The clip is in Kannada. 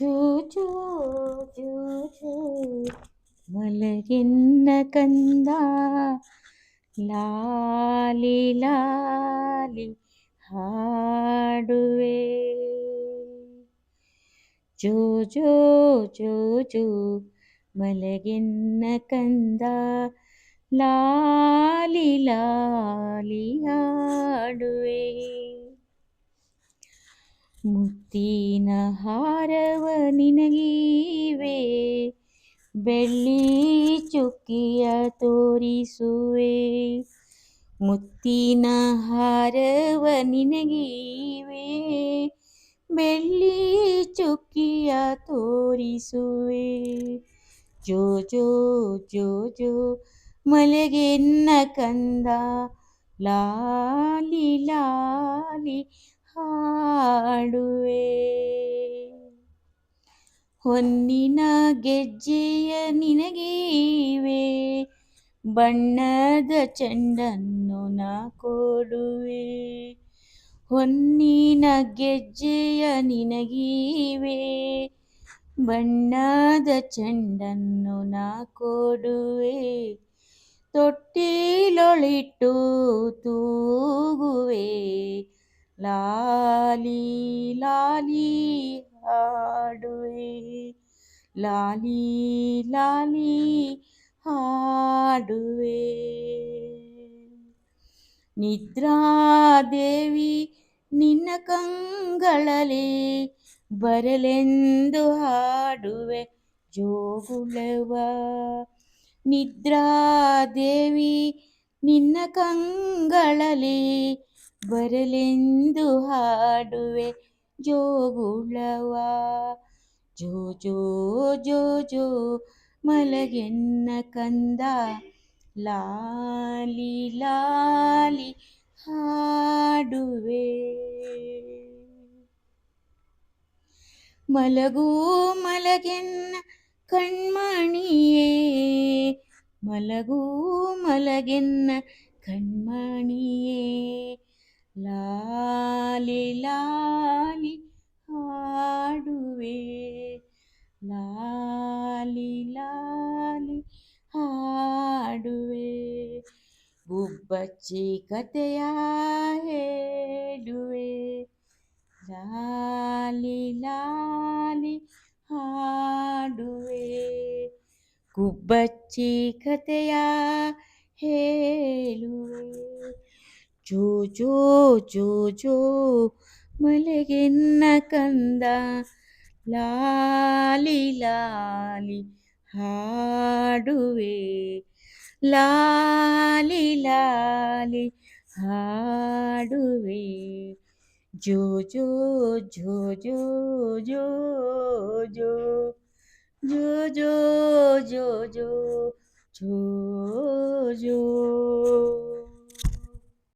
ചൂചൂ ചൂചൂ മലരിന്ന കന്ത ലാലി ലാലി ഹാടുവേ. ചൂചൂ ചൂചൂ മലരിന്ന കന്ത ലാലി ലാലി ഹാടുവേ. ಮುತ್ತಿನ ಹಾರವ ನಿನಗೀವೆ. ಬೆಳ್ಳಿ ಚುಕ್ಕಿಯ ತೋರಿಸುವೆ. ಮುತ್ತಿನ ಹಾರವ ನಿನಗೀವೆ. ಬೆಳ್ಳಿ ಚುಕ್ಕಿಯ ತೋರಿಸುವೆ. ಜೋ ಜೋ ಜೋ ಜೋ, ಮಲಗೆನ್ನ ಕಂದ. ಲಾಲಿ ಲಾಲಿ ಹಾಡುವೆ. ಹೊನ್ನಿನ ಗೆಜ್ಜೆಯ ನಿನಗೀವೆ, ಬಣ್ಣದ ಚೆಂಡನ್ನು ನಾ ಕೊಡುವೆ. ಹೊನ್ನಿನ ಗೆಜ್ಜೆಯ ನಿನಗೀವೆ, ಬಣ್ಣದ ಚೆಂಡನ್ನು ನಾ ಕೊಡುವೆ. ತೊಟ್ಟಿಲೊಳಿಟ್ಟು ತೂಗುವೆ ಲಾಲಿ ಲಾಲಿ ಹಾಡುವೆ. ಲಾಲಿ ಲಾಲಿ ಹಾಡುವೆ. ನಿದ್ರಾದೇವಿ ನಿನ್ನ ಕಂಗಳಲ್ಲಿ ಬರಲೆಂದು ಹಾಡುವೆ ಜೋಗುಳವ ನಿದ್ರಾದೇವಿ ನಿನ್ನ ಕಂಗಳಲೆ ಬರಲೆಂದು ಹಾಡುವೆ ಜೋಗುಳವ ಜೋ ಜೋ ಜೋ ಜೋ ಮಲಗೆನ್ನ ಕಂದ. ಲಾಲಿ ಲಾಲಿ ಹಾಡುವೆ. ಮಲಗು ಮಲಗೆನ್ನ ಕಣ್ಮಣಿಯೇ. ಮಲಗು ಮಲಗೆನ್ನ ಕಣ್ಮಣಿಯೇ. ಲಾಲಿ ಲಾಲಿ ಹಾಡುವೆ. ಲಾಲಿ ಲಾಲಿ ಹಾಡುವೆ. ಗುಬ್ಬಚ್ಚಿ ಕತೆಯ ಹೇಳುವೆ. ಲಾಲಿ ಲಾಲಿ ಹಾಡುವೆ. ಗುಬ್ಬಚ್ಚಿ ಕತೆಯ ಹೇಳುವೆ ಜೋ ಜೋ ಜೋ ಜೋ ಮಲಗೆನ್ನ ಕಂದ ಲಾಲಿ ಲಾಲಿ ಹಾಡುವೆ ಲಾಲಿ ಲಾಲಿ ಹಾಡುವೆ ಜೋ ಜೋ ಜೋ ಜೋ ಜೋ ಜೋ ಜೋ ಜೋ ಜೋ ಜೋ ಜೋ ಜೋ